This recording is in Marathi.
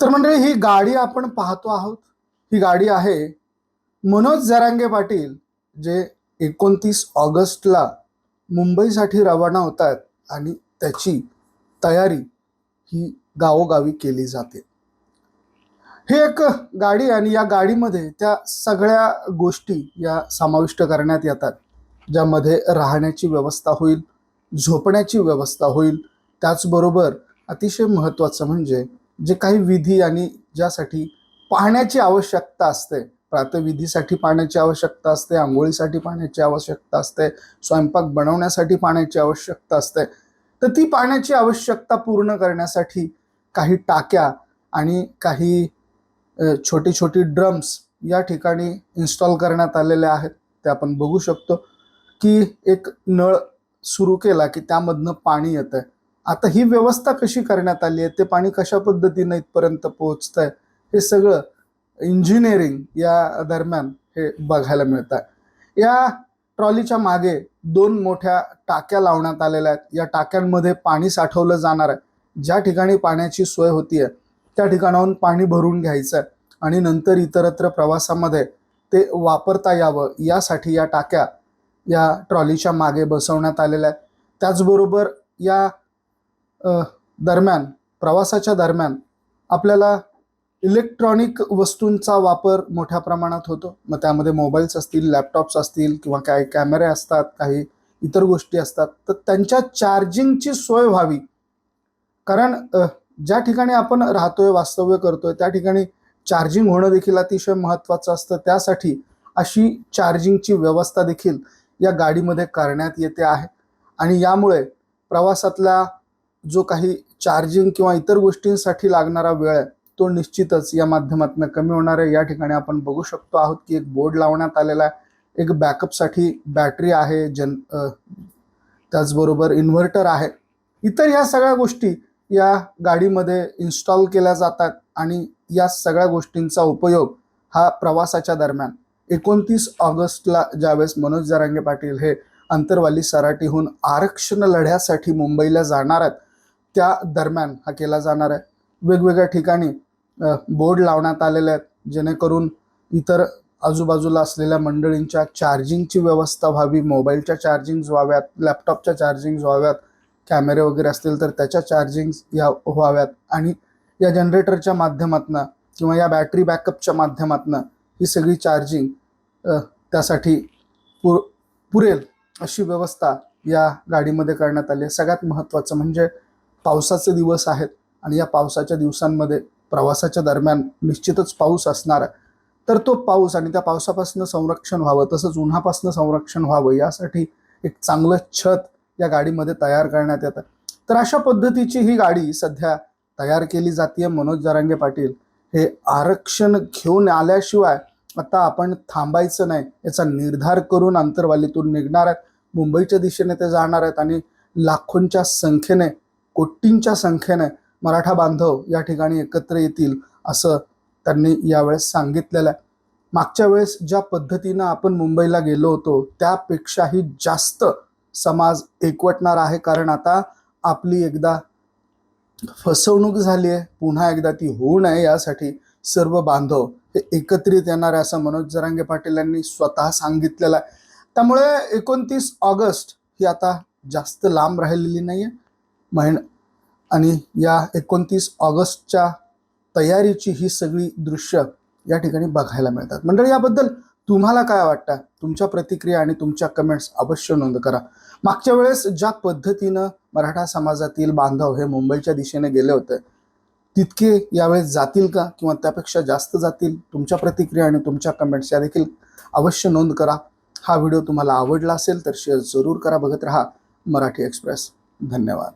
तर म्हणजे ही गाडी आपण पाहतो आहोत. ही गाडी आहे मनोज जरांगे पाटील जे एकोणतीस ऑगस्टला मुंबईसाठी रवाना होत आहेत आणि त्याची तयारी ही गावोगावी केली जाते. ही एक गाडी आणि या गाडीमध्ये त्या सगळ्या गोष्टी या समाविष्ट करण्यात येतात. ज्यामध्ये राहण्याची व्यवस्था होईल झोपण्याची व्यवस्था होईल. त्याचबरोबर अतिशय महत्त्वाचं म्हणजे जे काही विधी आणि ज्यासाठी पाण्याची आवश्यकता असते. प्रातविधीसाठी पाण्याची आवश्यकता असते आंघोळीसाठी पाण्याची आवश्यकता असते स्वयंपाक बनवण्यासाठी पाण्याची आवश्यकता असते. तर ती पाण्याची आवश्यकता पूर्ण करण्यासाठी काही टाक्या आणि काही छोटी छोटी ड्रम्स या ठिकाणी इन्स्टॉल करण्यात आलेले आहेत. ते आपण बघू शकतो की एक नळ सुरू केला की त्यामधनं पाणी येतं आता ही व्यवस्था कशी करण्यात आली आहे? ते पाणी कशा पद्धतीनं इथपर्यंत पोहोचतंय? हे सगळं इंजिनिअरिंग या दरम्यान हे बघायला मिळत आहे या ट्रॉलीच्या मागे दोन मोठ्या टाक्या लावण्यात आलेल्या आहेत. या टाक्यांमध्ये पाणी साठवलं जाणार आहे. ज्या ठिकाणी पाण्याची सोय होती आहे त्या ठिकाणाहून पाणी भरून घ्यायचं आहे आणि नंतर इतरत्र प्रवासामध्ये ते वापरता यावं यासाठी या टाक्या या ट्रॉलीच्या मागे बसवण्यात आलेल्या आहेत. त्याचबरोबर या दरम्यान प्रवासाच्या दरम्यान आपल्याला इलेक्ट्रॉनिक वस्तूंचा वापर मोठ्या प्रमाणात होतो. मग त्यामध्ये मोबाईल्स असतील लॅपटॉप्स असतील किंवा काही कॅमेरे असतात काही इतर गोष्टी असतात. तर त्यांच्या चार्जिंगची सोय व्हावी. कारण ज्या ठिकाणी आपण राहतोय वास्तव्य करतोय त्या ठिकाणी चार्जिंग होणं देखील अतिशय महत्त्वाचं असतं. त्यासाठी अशी चार्जिंगची व्यवस्था देखील या गाडीमध्ये करण्यात येते आहे. आणि यामुळे प्रवासातल्या जो काही चार्जिंग किंवा इतर गोष्टींसाठी लागणारा वेळ आहे तो निश्चितच या माध्यमातून कमी होणार आहे. या ठिकाणी आपण बघू शकतो आहोत की एक बोर्ड लावण्यात आलेला आहे. एक बॅकअपसाठी बॅटरी आहे जन त्याचबरोबर इन्व्हर्टर आहे. इतर ह्या सगळ्या गोष्टी या गाडीमध्ये इन्स्टॉल केल्या जातात आणि या सगळ्या गोष्टींचा उपयोग हा प्रवासाच्या दरम्यान एकोणतीस ऑगस्टला ज्यावेळेस मनोज जरांगे पाटील हे अंतरवाली सराटीहून आरक्षण लढ्यासाठी मुंबईला जाणार आहेत त्या दरम्यान हा केला जाणार आहे. वेगवेगळ्या ठिकाणी बोर्ड लावण्यात आलेले आहेत जेणेकरून इतर आजूबाजूला असलेल्या मंडळींच्या चार्जिंगची व्यवस्था व्हावी मोबाईलच्या चार्जिंग व्हाव्यात लॅपटॉपच्या चार्जिंग व्हाव्यात कॅमेरे वगैरे असतील तर त्याच्या चार्जिंग या व्हाव्यात. आणि या जनरेटरच्या माध्यमातून किंवा या बॅटरी बॅकअपच्या माध्यमातून ही सगळी चार्जिंग त्यासाठी पुर पुरेल अशी व्यवस्था या गाडीमध्ये करण्यात आली आहे. सगळ्यात महत्त्वाचं म्हणजे पावसाचे दिवस आहेत आणि या पावसाच्या दिवसांमध्ये प्रवासाच्या दरम्यान निश्चितच पाऊस असणार आहे. तर तो पाऊस आणि त्या पावसापासून संरक्षण व्हावं तसंच उन्हापासून संरक्षण व्हावं यासाठी एक चांगलं छत या गाडीमध्ये तयार करण्यात येतं. तर अशा पद्धतीची ही गाडी सध्या तयार केली जाते मनोज जरांगे पाटील. हे आरक्षण घेऊन आल्याशिवाय आता आपण थांबायचं नाही याचा निर्धार करून आंतरवालीतून निघणार आहेत. मुंबईच्या दिशेने ते जाणार आहेत आणि लाखोंच्या संख्येने कोटींच्या संख्येने मराठा बांधव या ठिकाणी एकत्र येतील असं त्यांनी यावेळेस सांगितलेलं आहे. मागच्या वेळेस ज्या पद्धतीनं आपण मुंबईला गेलो होतो त्यापेक्षाही जास्त समाज एकवटणार आहे. कारण आता आपली एकदा फसवणूक झाली आहे. पुन्हा एकदा ती होऊ नये यासाठी सर्व बांधव हे एकत्रित येणार आहे असं मनोज जरांगे पाटील यांनी स्वतः सांगितलेलं आहे. त्यामुळे एकोणतीस ऑगस्ट ही आता जास्त लांब राहिलेली नाही आहे महिन आणि या एकोणतीस ऑगस्टच्या तयारीची ही सगळी दृश्य या ठिकाणी बघायला मिळतात. मंडळी याबद्दल तुम्हाला काय वाटतं? तुमच्या प्रतिक्रिया आणि तुमच्या कमेंट्स अवश्य नोंद करा. मागच्या वेळेस ज्या पद्धतीनं मराठा समाजातील बांधव हे मुंबईच्या दिशेने गेले होते तितके यावेळेस जातील का? किंवा त्यापेक्षा जास्त जातील? तुमच्या प्रतिक्रिया आणि तुमच्या कमेंट्स या देखील अवश्य नोंद करा. हा व्हिडिओ तुम्हाला आवडला असेल तर शेअर जरूर करा. बघत राहा मराठी एक्सप्रेस. धन्यवाद.